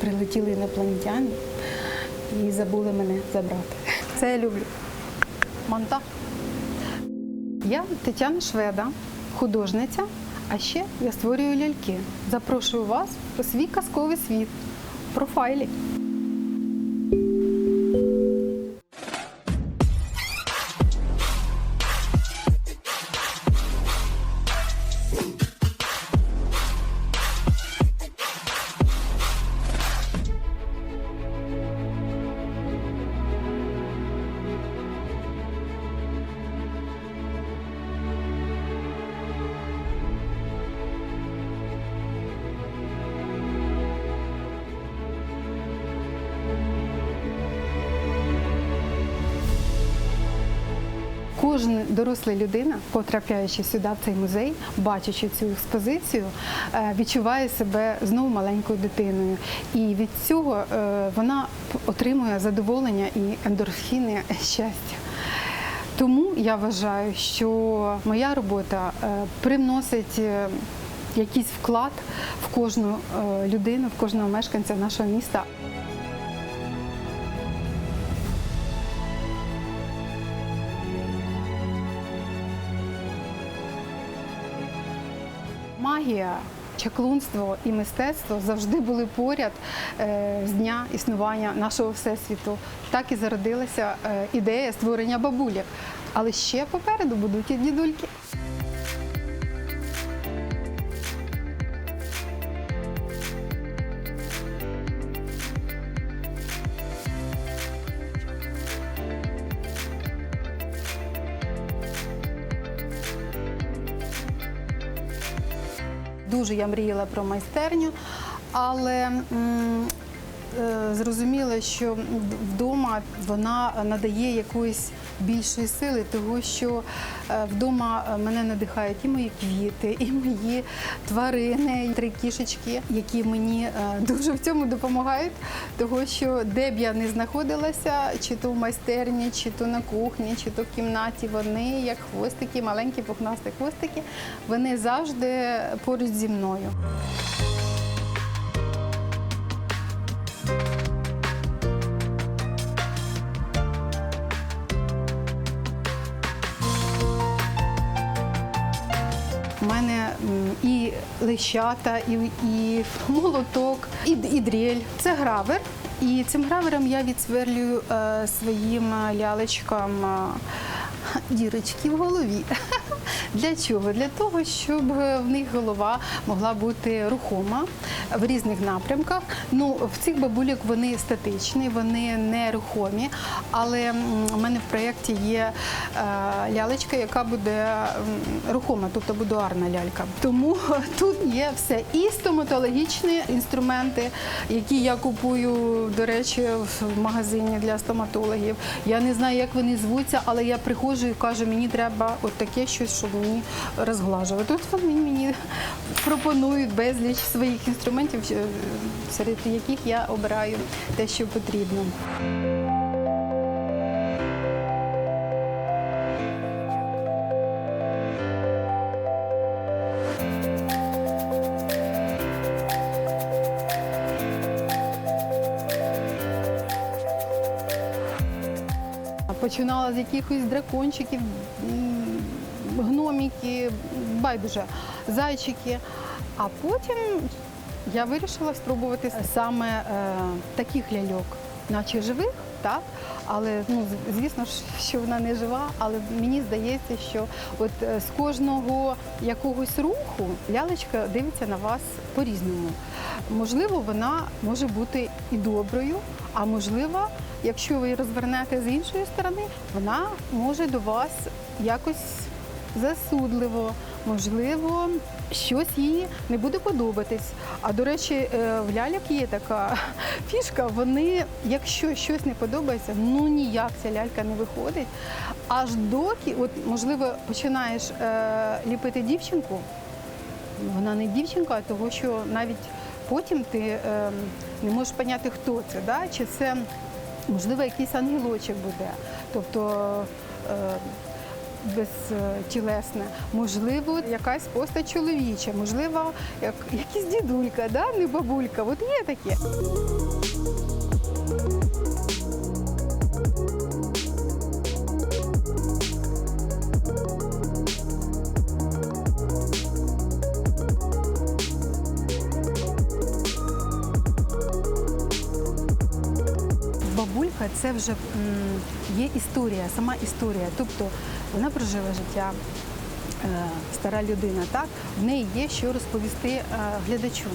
прилетіли інопланетяни і забули мене забрати. Це я люблю. Монта. Я Тетяна Шведа, художниця, а ще я створюю ляльки. Запрошую вас у свій казковий світ. Профайлі. Кожна доросла людина, потрапляючи сюди в цей музей, бачачи цю експозицію, е, відчуває себе знову маленькою дитиною. І від цього е, вона отримує задоволення і ендорфіни щастя. Тому я вважаю, що моя робота е, приносить е, якийсь вклад в кожну е, людину, в кожного мешканця нашого міста. Магія, чаклунство і мистецтво завжди були поряд е, з дня існування нашого всесвіту. Так і зародилася е, ідея створення бабулек. Але ще попереду будуть і дідульки. Дуже я мріяла про майстерню, але зрозуміла, що вдома вона надає якоїсь більшої сили, того що е, вдома мене надихають і мої квіти, і мої тварини, і три кішечки, які мені е, дуже в цьому допомагають. Того що де б я не знаходилася, чи то в майстерні, чи то на кухні, чи то в кімнаті, вони як хвостики, маленькі пухнасті хвостики, вони завжди поруч зі мною. У мене і лещата, і, і молоток, і, і дрель. Це гравер. І цим гравером я відсверлюю е, своїм е, лялечкам е, дірочки в голові. Для чого? Для того, щоб е, в них голова могла бути рухома в різних напрямках. Ну, в цих бабулях вони статичні, вони не рухомі, але у мене в проєкті є е, лялечка, яка буде рухома, тобто будуарна лялька. Тому тут є все. І стоматологічні інструменти, які я купую, до речі, в магазині для стоматологів. Я не знаю, як вони звуться, але я приходжу і кажу, мені треба от таке щось, щоб мені розглажувати. Тут вони мені пропонують безліч своїх інструментів, е, серед яких я обираю те, що потрібно. Починала з якихось дракончиків, гноміки, байдуже, зайчики. А потім я вирішила спробувати саме е, таких ляльок, наче живих, так? Але ну, звісно що вона не жива, але мені здається, що от е, з кожного якогось руху лялечка дивиться на вас по-різному. Можливо, вона може бути і доброю, а можливо, якщо ви її розвернете з іншої сторони, вона може до вас якось засудливо, можливо, щось їй не буде подобатись. А до речі, е, в ляльок є така фішка. Вони, якщо щось не подобається, ну ніяк ця лялька не виходить. Аж доки, от можливо, починаєш е, ліпити дівчинку, вона не дівчинка, того, що навіть потім ти е, не можеш поняти, хто це, да? чи це можливо якийсь ангелочок буде. Тобто безтілесне, можливо, якась постать чоловіча, можливо, як, якісь дідулька, да? не бабулька. От є таке. Це вже є історія, сама історія. Тобто вона прожила життя, е, стара людина, так? В неї є що розповісти е, глядачу.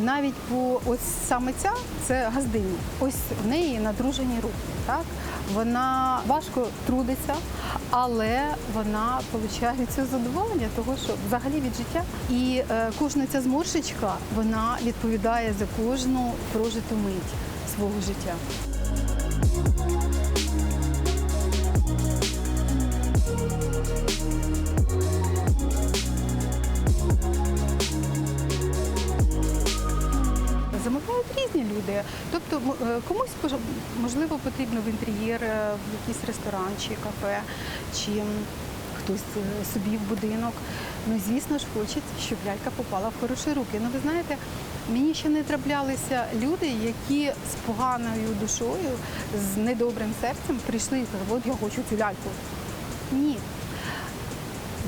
Навіть по ось саме ця це газдиня. Ось в неї надружені руки. Так? Вона важко трудиться, але вона отримує це задоволення, того що взагалі від життя. І е, кожна ця зморшечка вона відповідає за кожну прожиту мить свого життя. Люди. Тобто е, комусь можливо потрібно в інтер'єр, е, в якийсь ресторан чи кафе, чи хтось е, собі в будинок. Ну, звісно ж, хочеться, щоб лялька попала в хороші руки. Ну, ви знаєте, мені ще не траплялися люди, які з поганою душою, з недобрим серцем прийшли і сказали, от я хочу цю ляльку. Ні,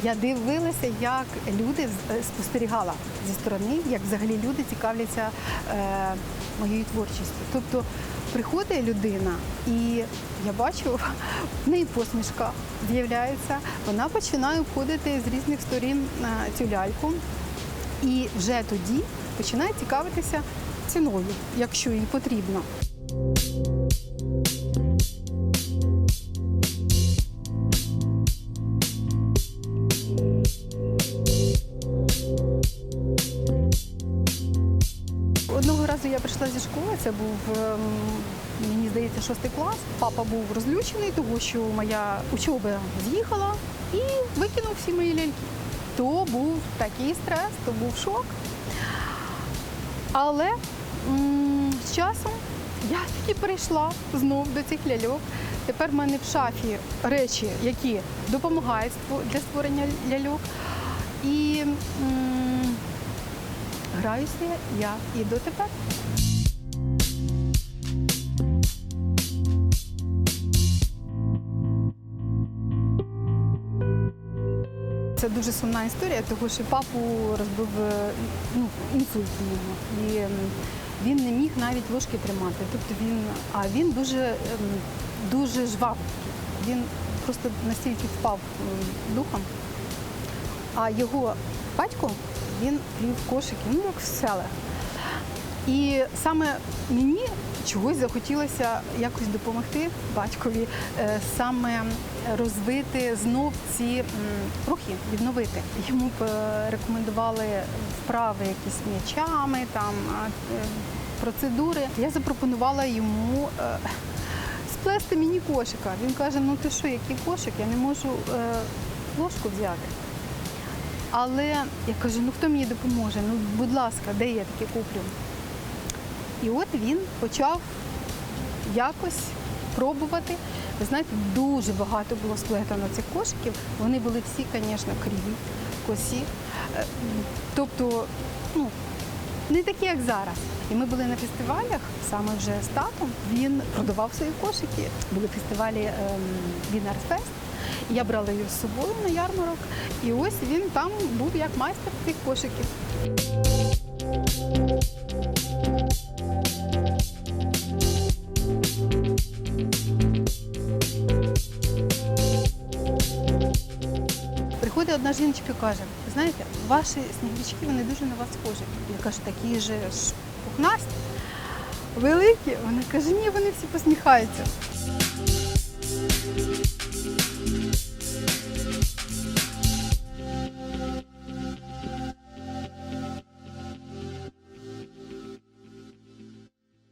я дивилася, як люди е, спостерігала зі сторони, як взагалі люди цікавляться е, моєю творчістю. Тобто приходить людина, і я бачу, в неї посмішка з'являється, вона починає обходити з різних сторін е, цю ляльку, і вже тоді починає цікавитися ціною, якщо їй потрібно. Це був, ем, мені здається, шостий клас. Папа був розлючений, тому що моя учоба з'їхала і викинув всі мої ляльки. То був такий стрес, то був шок. Але м, з часом я таки прийшла знов до цих ляльок. Тепер в мене в шафі речі, які допомагають для створення ляльок. І м, граюся я і дотепер. Дуже сумна історія, тому що папу розбив е, ну, інсульт у. І він не міг навіть ложки тримати. Тобто він, а він дуже, ем, дуже жвавий. Він просто настільки впав духом. А його батько він плів кошики, ну як в селах. І саме мені чогось захотілося якось допомогти батькові, е, саме розвити знов ці рухи, відновити. Йому е, рекомендували вправи якісь м'ячами, там е, процедури. Я запропонувала йому сплести мені кошика. Він каже: ну ти що, який кошик? Я не можу е, ложку взяти. Але я кажу, ну хто мені допоможе? Ну, будь ласка, де я таке куплю? І от він почав якось пробувати. Ви знаєте, дуже багато було сплетено цих кошиків. Вони були всі, звісно, криві, косі. Е, Тобто, ну, не такі, як зараз. І ми були на фестивалях, саме вже з татом. Він продавав свої кошики. Були фестивалі ем, Вінарфест. Я брала його з собою на ярмарок. І ось він там був як майстер цих кошиків. Одна жіночка каже, знаєте, ваші сніговички вони дуже на вас схожі. Я кажу, такі же ж пухнасті, великі. Вона каже, ні, вони всі посміхаються.